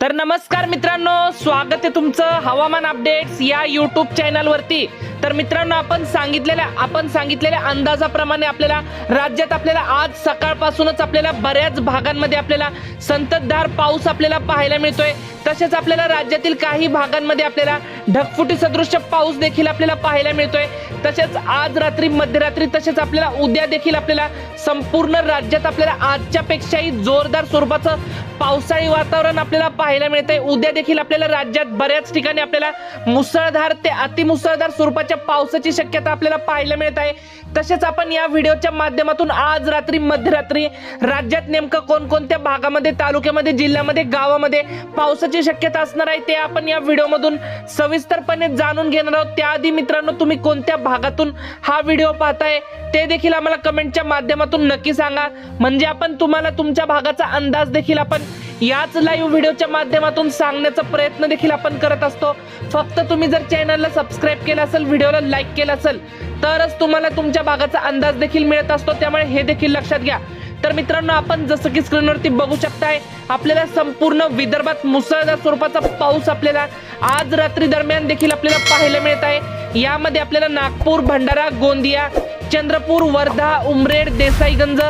तर नमस्कार मित्रांनो स्वागत आहे तुमचं हवामान अपडेट्स या युट्यूब चॅनल वरती. तर मित्रांनो आपण सांगितलेल्या आपण सांगितलेल्या अंदाजाप्रमाणे आपल्याला राज्यात आपल्याला आज सकाळपासूनच आपल्याला बऱ्याच भागांमध्ये आपल्याला संततधार पाऊस आपल्याला पाहायला मिळतोय. तसेच आपल्याला राज्यातील काही भागांमध्ये आपल्याला ढगफुटी सदृश्य पाऊस देखील आपल्याला पाहायला मिळतोय. तसेच आज रात्री मध्यरात्री तसेच आपल्याला उद्या देखील आपल्याला संपूर्ण राज्यात आपल्याला आजच्या पेक्षाही जोरदार स्वरूपाचं पावसाळी वातावरण आपल्याला पाहायला मिळतंय. उद्या देखील आपल्याला राज्यात बऱ्याच ठिकाणी आपल्याला मुसळधार ते अतिमुसळधार स्वरूपाच्या पावसाची शक्यता आपल्याला पाहायला मिळत आहे. तसेच आपण या व्हिडिओच्या माध्यमातून आज रात्री मध्यरात्री राज्यात नेमकं कोणकोणत्या भागामध्ये तालुक्यामध्ये जिल्ह्यामध्ये गावामध्ये पावसाची शक्यता असणार आहे ते आपण या व्हिडिओमधून सविस्तरपणे जाणून घेणार आहोत. त्याआधी मित्रांनो तुम्ही कोणत्या भागातून हा व्हिडिओ पाहताय ते देखील आम्हाला कमेंटच्या माध्यमातून नक्की सांगा. म्हणजे आपण तुम्हाला तुमच्या भागाचा अंदाज देखील आपण याच लाईव्ह व्हिडिओच्या माध्यमातून सांगण्याचा प्रयत्न देखील आपण करत असतो. फक्त तुम्ही जर चॅनलला सबस्क्राईब केलं असेल व्हिडिओला लाईक केलं असेल तरच तुम्हाला तुमच्या भागाचा अंदाज देखील मिळत असतो. त्यामुळे हे देखील लक्षात घ्या. तर मित्रांनो आपण जसं की स्क्रीनवरती बघू शकताय आपल्याला संपूर्ण विदर्भात मुसळधार स्वरूपाचा पाऊस आपल्याला आज रात्री दरम्यान देखील आपल्याला पाहायला मिळत आहे यामध्ये आपल्याला नागपूर भंडारा गोंदिया चंद्रपूर वर्धा उमरेड देसाईगंज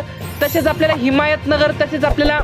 तसेच आपल्याला हिमायतनगर तसेच आपल्याला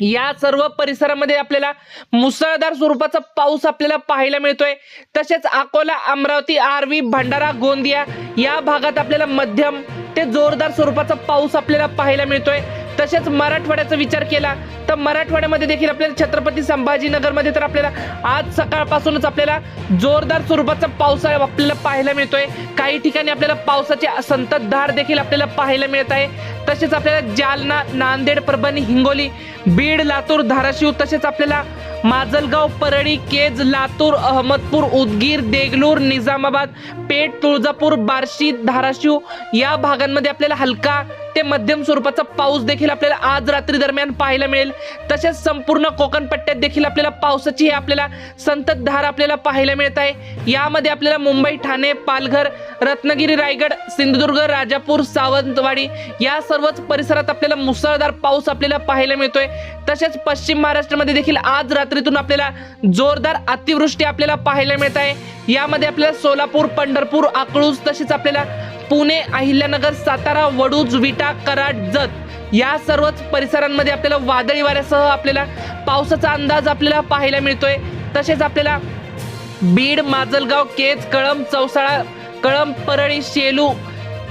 या सर्व परिसरामध्ये आपल्याला मुसळधार स्वरूपाचा पाऊस आपल्याला पाहायला मिळतोय. तसेच अकोला अमरावती आर्वी भंडारा गोंदिया या भागात आपल्याला मध्यम ते जोरदार स्वरूपाचा पाऊस आपल्याला पाहायला मिळतोय. तसेच मराठवाड्याचा विचार केला तर मराठवाड्यामध्ये देखील आपल्याला छत्रपती संभाजीनगरमध्ये तर आपल्याला आज सकाळपासूनच आपल्याला जोरदार स्वरूपाचा पावसाळा आपल्याला पाहायला मिळतोय. काही ठिकाणी आपल्याला पावसाची संततधार देखील आपल्याला पाहायला मिळत आहे. तसेच आपल्याला जालना नांदेड परभणी हिंगोली बीड लातूर धाराशिव तसेच आपल्याला माजलगाव परळी केज लातूर अहमदपूर उदगीर देगलूर निजामाबाद पेठ तुळजापूर बार्शी धाराशिव या भागांमध्ये आपल्याला हलका ते मध्यम स्वरूपाचा पाऊस देखील आपल्याला आज रात्री दरम्यान पाहायला मिळेल. तसेच संपूर्ण कोकण पट्ट्यात देखील आपल्याला पावसाची ही आपल्याला संततधार आपल्याला पाहायला मिळत आहे. यामध्ये आपल्याला मुंबई ठाणे पालघर रत्नागिरी रायगड सिंधुदुर्ग राजापूर सावंतवाडी या सर्वच परिसरात आपल्याला मुसळधार पाऊस आपल्याला पाहायला मिळतोय. तसेच पश्चिम महाराष्ट्रामध्ये देखील आज रात्रीतून आपल्याला जोरदार अतिवृष्टी आपल्याला पाहायला मिळत आहे. यामध्ये आपल्याला सोलापूर पंढरपूर अकळूज तसेच आपल्याला पुणे अहिल्यानगर सातारा वडूज विटा कराड जत या सर्वच परिसरांमध्ये आपल्याला वादळी वाऱ्यासह आपल्याला पावसाचा अंदाज आपल्याला पाहायला मिळतोय. तसेच आपल्याला बीड माजलगाव केज कळंब चौसाळा कळंब परळी शेलू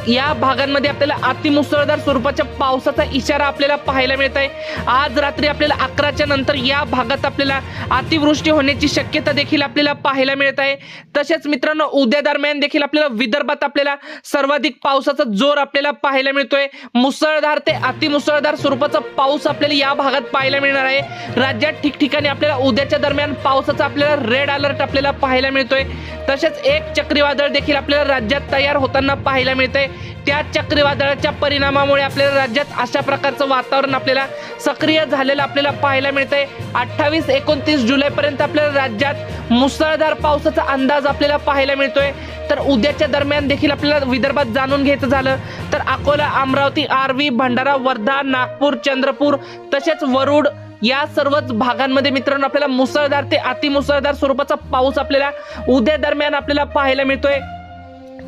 या भागांमध्ये आपल्याला अतिमुसळधार स्वरूपाच्या पावसाचा इशारा आपल्याला पाहायला मिळत आहे आज रात्री आपल्याला अकराच्या नंतर या भागात आपल्याला अतिवृष्टी होण्याची शक्यता देखील आपल्याला पाहायला मिळत आहे तसेच मित्रांनो उद्या दरम्यान देखील आपल्याला विदर्भात आपल्याला सर्वाधिक पावसाचा जोर आपल्याला पाहायला मिळतोय. मुसळधार ते अतिमुसळधार स्वरूपाचा पाऊस आपल्याला या भागात पाहायला मिळणार आहे. राज्यात ठिकठिकाणी आपल्याला उद्याच्या दरम्यान पावसाचा आपल्याला रेड अलर्ट आपल्याला पाहायला मिळतोय. तसेच एक चक्रीवादळ देखील आपल्याला राज्यात तयार होताना पाहायला मिळतंय. त्या चक्रीवादळाच्या परिणामामुळे आपल्याला राज्यात अशा प्रकारचं वातावरण आपल्याला सक्रिय झालेलं आपल्याला पाहायला मिळतंय. अठ्ठावीस एकोणतीस जुलै पर्यंत आपल्याला राज्यात मुसळधार पावसाचा अंदाज आपल्याला पाहायला मिळतोय. तर उद्याच्या दरम्यान देखील आपल्याला विदर्भात जाणून घ्यायचं झालं तर अकोला अमरावती आर्वी भंडारा वर्धा नागपूर चंद्रपूर तसेच वरुड या सर्वच भागांमध्ये मित्रांनो आपल्याला मुसळधार ते अतिमुसळधार स्वरूपाचा पाऊस आपल्याला उद्या दरम्यान आपल्याला पाहायला मिळतोय.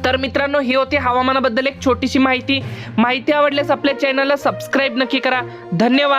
तर मित्रांनो ही होती हवामानाबद्दल एक छोटीशी माहिती. माहिती आवडल्यास आपल्या चॅनलला सबस्क्राईब नक्की करा. धन्यवाद.